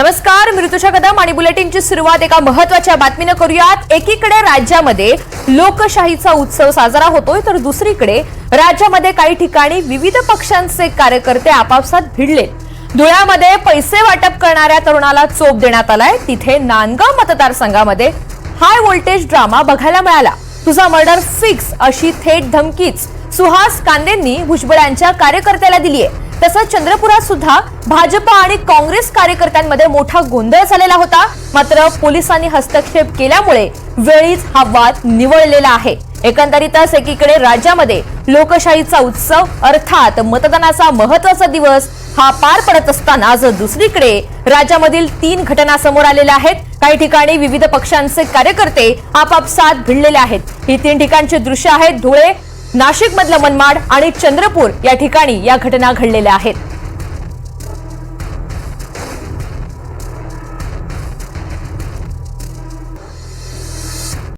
नमस्कार मृतुषा कदम आणि बुलेटिनची सुरुवात एका महत्त्वाच्या बातमीनं करूयात. एकीकडे राज्यामध्ये लोकशाहीचा उत्सव साजरा होतोय तर दुसरीकडे राज्यामध्ये काही ठिकाणी विविध पक्षांचे कार्यकर्ते आपापसात भिडले. धुळ्यामध्ये पैसे वाटप करणाऱ्या तरुणाला चोप देण्यात आलाय. तिथे नांदगाव मतदारसंघामध्ये हाय व्होल्टेज ड्रामा बघायला मिळाला. तुझा मर्डर फिक्स अशी थेट धमकीच सुहास कांदेंनी भुजबळांच्या कार्यकर्त्याला दिलीय. तसंच चंद्रपुरात सुद्धा भाजप आणि काँग्रेस कार्यकर्त्यांमध्ये मोठा गोंधळ झालेला होता. मात्र पोलिसांनी हस्तक्षेप केल्यामुळे वेळीच हा वाद निवळलेला आहे. एकंदरीतच एकीकडे राज्यामध्ये लोकशाहीचा उत्सव अर्थात मतदानाचा महत्त्वाचा दिवस हा पार पडत असताना आज दुसरीकडे राज्यामधील तीन घटना समोर आलेल्या आहेत. काही ठिकाणी विविध पक्षांचे कार्यकर्ते आपापसात भिडलेले आहेत. ही तीन ठिकाणची दृश्य आहेत. धुळे नाशिक मधलं मनमाड आणि चंद्रपूर या ठिकाणी या घटना घडलेल्या आहेत.